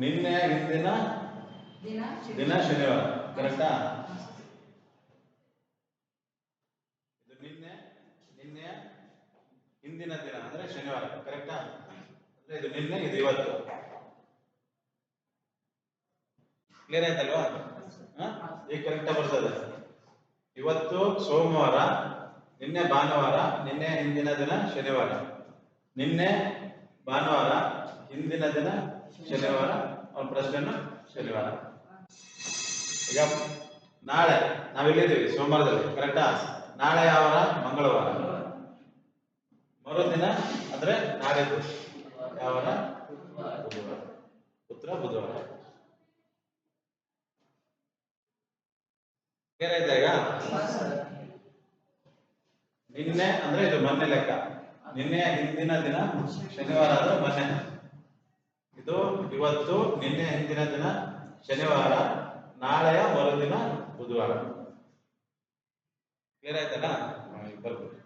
ನಿನ್ನೆ ಹಿಂದಿನ ದಿನ? ದಿನ ಶನಿವಾರ ಕರೆಕ್ಟಾ? ಇದು ನಿನ್ನೆ ನಿನ್ನೆ ಹಿಂದಿನ ದಿನ ಅಂದ್ರೆ ಶನಿವಾರ ಕರೆಕ್ಟಾ? ಅಂದ್ರೆ ಇದು ನಿನ್ನೆ ಇದು ಇವತ್ತು. ಕ್ಲಿಯರ್ ಆಯ್ತಲ್ವಾ? ಹಾ? ಈಗ ಕರೆಕ್ಟಾ ಬರ್ತದೆ. ಇವತ್ತು ಸೋಮವಾರ ನಿನ್ನೆ ಭಾನುವಾರ ನಿನ್ನೆ ಹಿಂದಿನ ದಿನ ಶನಿವಾರ. ನಿನ್ನೆ ಭಾನುವಾರ ಹಿಂದಿನ ದಿನ ಶನಿವಾರ ಅವ್ರ ಪ್ರಶ್ನೆಯನ್ನು ಶನಿವಾರ. ಈಗ ನಾಳೆ ನಾವಿಲ್ಲಿದ್ದೀವಿ ಸೋಮವಾರದಲ್ಲಿ ಕರೆಕ್ಟಾ ನಾಳೆ ಯಾವಾರ ಮಂಗಳವಾರ. ಮರುದಿನ ಅಂದ್ರೆ ನಾಡಿದ್ದು. ಯಾವಾರ ಬುಧವಾರ. ಉತ್ತರ ಬುಧವಾರ. ಈಗ? ನಿನ್ನೆ ಅಂದ್ರೆ ಇದು ಮೊನ್ನೆ ಲೆಕ್ಕ. ನಿನ್ನೆ ಹಿಂದಿನ ದಿನ, ಶನಿವಾರ ಆದ್ರೆ ಮೊನ್ನೆ. ಇದು ಇವತ್ತು ನಿನ್ನೆ ಹಿಂದಿನ ದಿನ ಶನಿವಾರ, ನಾಳೆಯ ಮರುದಿನ ಬುಧವಾರ. ಕ್ಲಿಯರ್ ಆಯ್ತಲ್ಲ? ಬರ್ಬೋದು.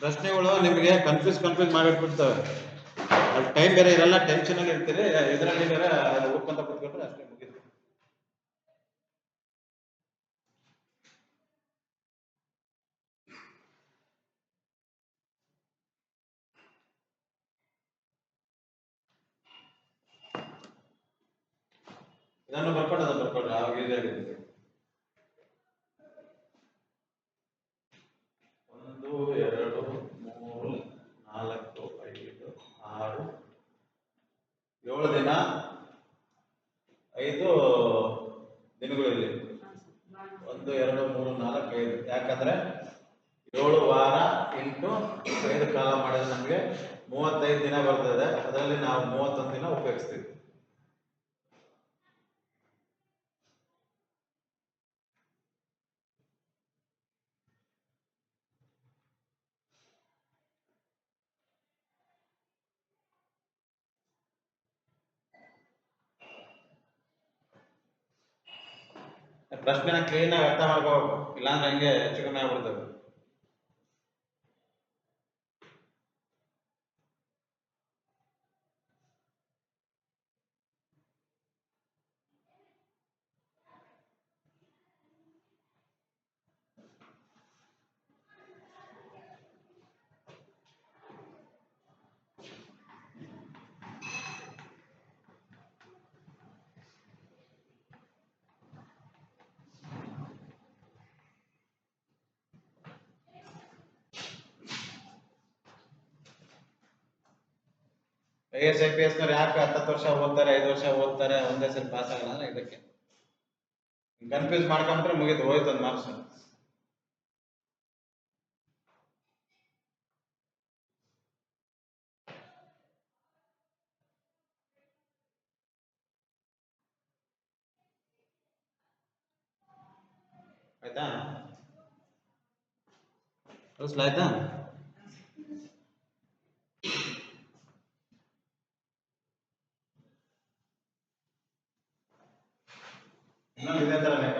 ಪ್ರಶ್ನೆಗಳು ನಿಮಗೆ ಕನ್ಫ್ಯೂಸ್ ಕನ್ಫ್ಯೂಸ್ ಮಾಡಿಬಿಡ್ತವೆ ಅಲ್ಲಿ ಟೈಮ್ ಬೇರೆ ಇರಲ್ಲ ಟೆನ್ಷನ್ ಅಲ್ಲಿ ಇರ್ತೀರಿ. ಇದರಲ್ಲಿ ಬೇರೆ ಓದ್ಕೊಂತ ಕೂತ್ಕೊಂಡ್ರೆ ಅಷ್ಟೇ ಇದನ್ನು ಬರ್ಕೊಂಡು ಅದನ್ನ ಬರ್ಕೊಂಡು ಆವಾಗ ಇದೆ ಆಗಿದೆ ಒಂದು, ಎರಡು, ಮೂರು, ನಾಲ್ಕು, ಐದು, ಆರು, ಏಳು ದಿನ, ಐದು ದಿನಗಳಲ್ಲಿ. ಒಂದು, ಎರಡು, ಮೂರು, ನಾಲ್ಕು, ಐದು. ಯಾಕಂದ್ರೆ ಏಳು ವಾರ ಎಂಟು ಐದು ಕಾಲ ಮಾಡಿದ್ರೆ ನಮಗೆ ಮೂವತ್ತೈದು ದಿನ ಬರ್ತದೆ. ಅದರಲ್ಲಿ ನಾವು ಮೂವತ್ತೊಂದು ದಿನ ಉಪಯೋಗಿಸ್ತೀವಿ. ಪ್ರಶ್ನೆನ ಕ್ಲೀನ್ ಆಗಿ ಅರ್ಥ ಮಾಡ್ಕೋಬೇಕು. ಇಲ್ಲಾಂದ್ರೆ ಹಂಗೆ ಹೆಚ್ಚು ಕಮ್ಮಿ ಆಗ್ಬಿಡ್ತದೆ. I S I P S ನವ್ರು ಯಾಕೆ ಹತ್ತತ್ತು ವರ್ಷ ಓದ್ತಾರೆ ಐದು ವರ್ಷ ಓದ್ತಾರೆ ಒಂದೇ ಸರಿ ಪಾಸ್ ಆಗಲ್ಲ ಅಂದ್ರೆ ಇದಕ್ಕೆ ಕನ್ಫ್ಯೂಸ್ ಮಾಡ್ಕೊಂಡ್ರೆ ಮುಗೀತು ಹೋಯ್ತು ಒಂದು ಮಾರ್ಕ್ಸ್ ಆಯ್ತಾ ಕಳಿಸ್ಲಾಯ್ತಾ నిరంతరమే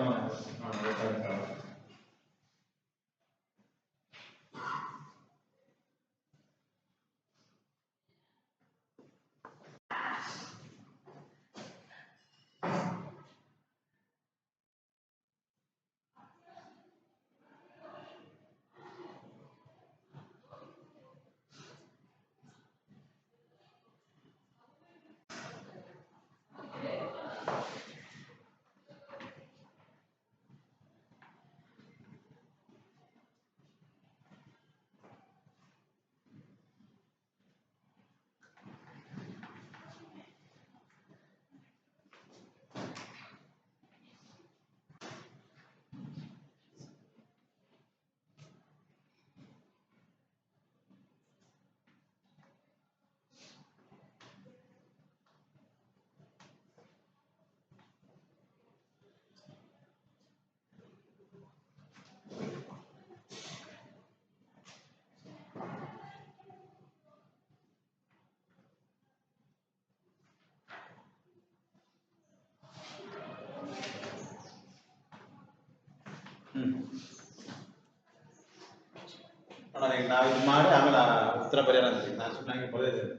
ಈಗ ನಾವು ಇದು ಮಾಡಿ ಆಮೇಲೆ ಉತ್ತರ ಬರೆಯೋಣ ಅಂತ ನಾನು ಸುಮ್ಮನೆ ಬರೆದಿದ್ದೇನೆ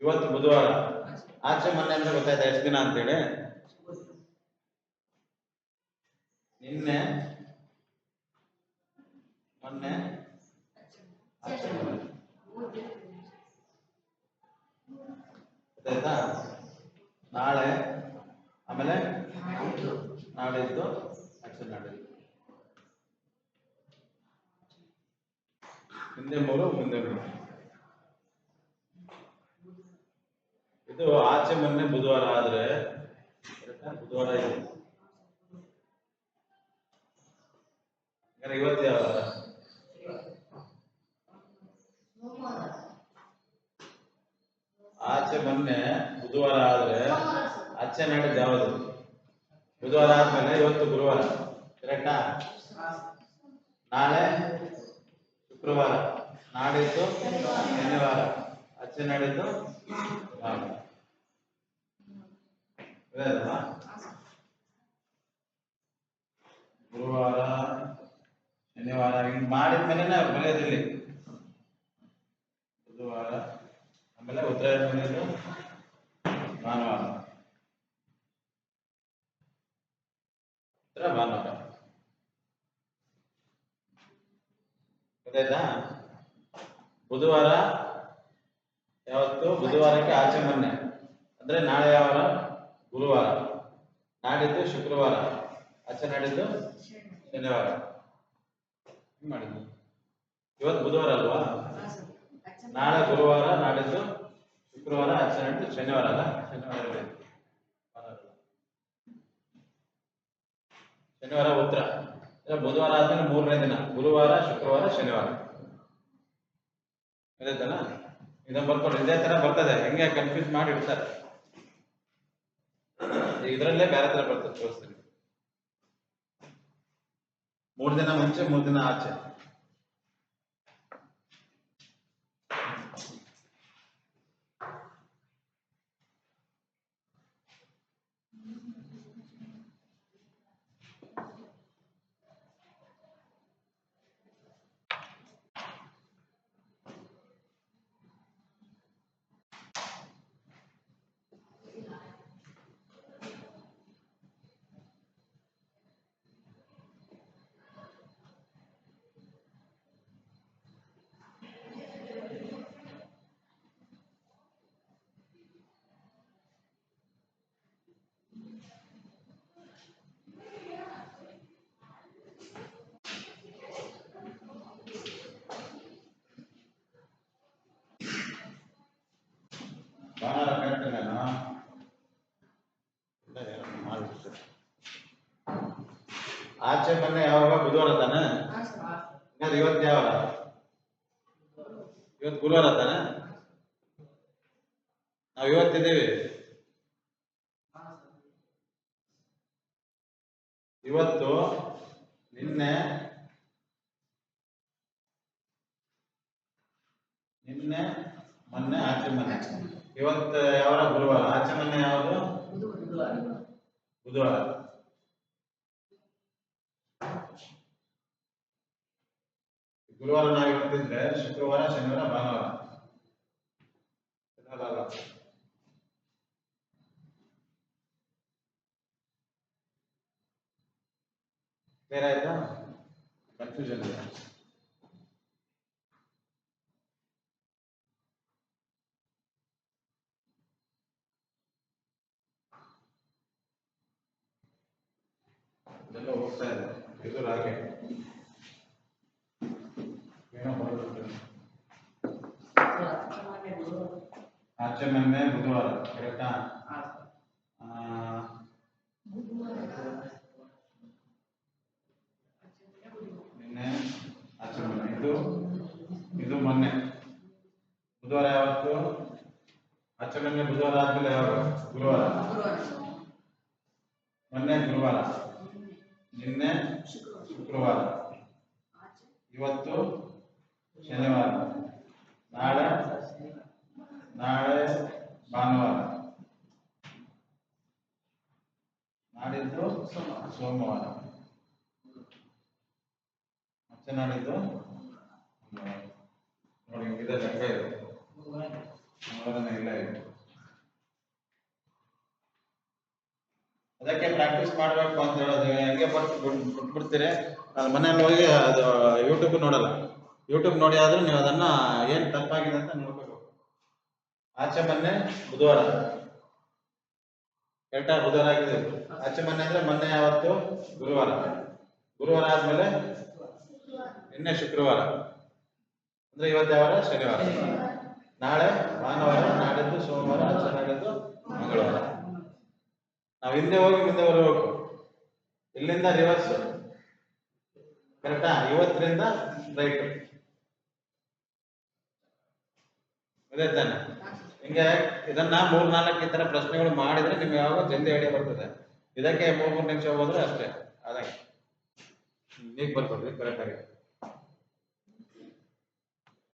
ಇವತ್ತು ಬುಧವಾರ. ಆಚೆ ಮೊನ್ನೆ ಅಂದ್ರೆ ಗೊತ್ತಾಯ್ತಾ ಎಷ್ಟು ದಿನ ಅಂತೇಳಿ? ನಿನ್ನೆ ಮೊನ್ನೆ. ಗೊತ್ತಾಯ್ತಾ? ನಾಳೆ, ಆಮೇಲೆ ನಾಡಿದ್ದು ಆಚೆ ನಾಡಿದ್ದು ಹಿಂದೆ ಮೂರು ಮುಂದೆ ಇದು ಆಚೆ ಮೊನ್ನೆ ಬುಧವಾರ ಆದ್ರೆ? ಬುಧವಾರ ಇದೆ. ಇವತ್ತು ಯಾವ ಆಚೆ ಮೊನ್ನೆ ಬುಧವಾರ ಆದ್ರೆ ಆಚೆ ನಡೆದ ಯಾವುದು ಬುಧವಾರ ಆದ್ಮೇಲೆ ಇವತ್ತು ಗುರುವಾರ. ಕರೆಕ್ಟಾ? ನಾಳೆ ಶುಕ್ರವಾರ ನಾಡಿದ್ದು ಶನಿವಾರ. ಅಚ್ಚೆ ನಾಡಿದ್ದು ಗುರುವಾರ, ಶನಿವಾರ, ಹಿಂಗ್ ಮಾಡಿದ್ಮೇಲೆ ಬರೆಯೋದಿಲ್ಲಿ ಬುಧವಾರ, ಆಮೇಲೆ ಉತ್ತರಾಯಣ ಬಂದಿದ್ದು ಭಾನುವಾರ. ಉತ್ತರ ಭಾನುವಾರ. ಗೊತ್ತಾಯ್ತಾ ಬುಧವಾರ ಯಾವತ್ತು ಬುಧವಾರಕ್ಕೆ ಆಚೆ ಮೊನ್ನೆ. ಅಂದ್ರೆ ನಾಳೆ ಯಾವ ವಾರ ಗುರುವಾರ. ನಾಡಿದ್ದು ಶುಕ್ರವಾರ. ಆಚೆ ನಾಡಿದ್ದು ಶನಿವಾರ. ಮಾಡಿದ್ದು ಇವತ್ತು ಬುಧವಾರ ಅಲ್ವಾ? ನಾಳೆ ಗುರುವಾರ, ನಾಡಿದ್ದು ಶುಕ್ರವಾರ, ಆಚೆ ನಾಡಿದ್ದು ಶನಿವಾರ ಅಲ್ಲ? ಶನಿವಾರ. ಶನಿವಾರ ಉತ್ತರ. ಬುಧವಾರ ಆದ್ಮೇಲೆ ಮೂರನೇ ದಿನ, ಗುರುವಾರ, ಶುಕ್ರವಾರ, ಶನಿವಾರ. ಗೊತ್ತಾಯ್ತಲ್ಲ ಇದನ್ನ ಬರ್ಕೊಂಡು ಇದೇ ತರ ಬರ್ತದೆ. ಹೆಂಗೆ ಕನ್ಫ್ಯೂಸ್ ಮಾಡಿ ಇಡ್ತಾರೆ. ಇದರಲ್ಲೇ ಬೇರೆ ತರ ಬರ್ತದೆ, ತೋರಿಸ್ತೀನಿ. ಮೂರ್ ದಿನ ಮುಂಚೆ, ಮೂರ್ ದಿನ ಆಚೆ ಭಾನುವಾರ ಕರೆಕ್ಟ್ ನಾನು ಇಲ್ಲ ಏನೋ ಮಾಡ್ಬಿಡ್ತಾರೆ ಆಚೆ ಮೊನ್ನೆ ಯಾವಾಗ? ಬುಧವಾರ ತಾನೆ? ಇವತ್ತು ಯಾವ? ಇವತ್ತು ಗುರುವಾರ ತಾನೆ? ನಾವ್ ಇವತ್ತಿದ್ದೀವಿ ಇವತ್ತು ನಿನ್ನೆ ನಿನ್ನೆ ಮೊನ್ನೆ ಆಚೆ ಮನೆ ಇವತ್ತು ಯಾವ ಗುರುವಾರ. ಆಚೆ ಮೊನ್ನೆ ಯಾವುದು? ಬುಧವಾರ. ಗುರುವಾರ ನಾವು ಇವತ್ತಿದ್ರೆ ಶುಕ್ರವಾರ ಶನಿವಾರ ಭಾನುವಾರ ಅಲ್ಲ, ಅಲ್ಲ. ಕ್ಲಿಯರ್ ಆಯ್ತಾ ಕನ್ಫ್ಯೂಷನ್ ಇದೆ ಇದೆಲ್ಲ ಹೋಗ್ತಾ ಇದೆ ಇದು ರಾಗೆ ಏನೋ ಬರುತ್ತೆ ಆಚೆ ಮೊನ್ನೆ ಬುಧವಾರ ಕರೆಕ್ಟಾ ನಿನ್ನೆ ಆಚೆ ಮೊನ್ನೆ ಇದು ಇದು ಮೊನ್ನೆ. ಬುಧವಾರ ಯಾವತ್ತು? ಆಚೆ ಬುಧವಾರ ಆದ್ಮೇಲೆ ಯಾವಾಗ? ಗುರುವಾರ. ಮೊನ್ನೆ ಗುರುವಾರ. ನಿನ್ನೆ ಶುಕ್ರವಾರ. ಇವತ್ತು ಶನಿವಾರ. ನಾಳೆ ನಾಳೆ ಭಾನುವಾರ. ನಾಡಿದ್ದು ಸೋಮವಾರ. ಮತ್ತೆ ನಾಡಿದ್ದು. ನೋಡಿ, ಇದೆ ಲೆಕ್ಕ ಇದೆ. ಇಲ್ಲ ಇದೆ. ಪ್ರಾಕ್ಟೀಸ್ ಮಾಡಬೇಕು ಅಂತ ಹೇಳೋದು. ಹೆಂಗೆ ಬರ್ತು ಬಿಟ್ಬಿಡ್ತೀರಿ? ನಾನು ಮನೇಲಿ ಹೋಗಿ ಅದು ಯೂಟ್ಯೂಬ್ ನೋಡಲ್ಲ. ಯೂಟ್ಯೂಬ್ ನೋಡಿ ಆದ್ರೂ ನೀವು ಅದನ್ನ ಏನು ತಪ್ಪಾಗಿದೆ ಅಂತ ನೋಡ್ಕೋಬೇಕು. ಆಚೆ ಮೊನ್ನೆ ಬುಧವಾರ. ಕರೆಕ್ಟಾ ಬುಧವಾರ ಆಗಿದೆ. ಆಚೆ ಮೊನ್ನೆ ಅಂದ್ರೆ ಮೊನ್ನೆ ಯಾವತ್ತು? ಗುರುವಾರ. ಗುರುವಾರ ಆದ್ಮೇಲೆ ನಿನ್ನೆ ಶುಕ್ರವಾರ. ಅಂದ್ರೆ ಇವತ್ತು ಯಾವಾರ? ಶನಿವಾರ. ನಾಳೆ ಭಾನುವಾರ, ನಾಡಿದ್ದು ಸೋಮವಾರ ಆಚೆ ಮಂಗಳವಾರ. ನಾವು ಹಿಂದೆ ಹೋಗಿ ಮುಂದೆ ಬರಬೇಕು. ಇಲ್ಲಿಂದ ರಿವರ್ಸ್ ಕರೆಕ್ಟಾ ಇವತ್ತರಿಂದ ರೈಟ್ ಅದೇ ತಾನೆ. ಹಿಂಗೆ ಇದನ್ನ ಮೂರ್ ನಾಲ್ಕು ಈ ತರ ಪ್ರಶ್ನೆಗಳು ಮಾಡಿದ್ರೆ ನಿಮ್ಗೆ ಯಾವಾಗ ಜಲ್ದಿ ಐಡಿಯಾ ಬರ್ತದೆ. ಇದಕ್ಕೆ ಮೂರ್ ಮೂರು ನಿಮಿಷ ಹೋದ್ರೆ ಅಷ್ಟೇ. ಅದಕ್ಕೆ ನೀಗ್ ಬರ್ಕೊಡ್ರಿ ಕರೆಕ್ಟ್ ಆಗಿ.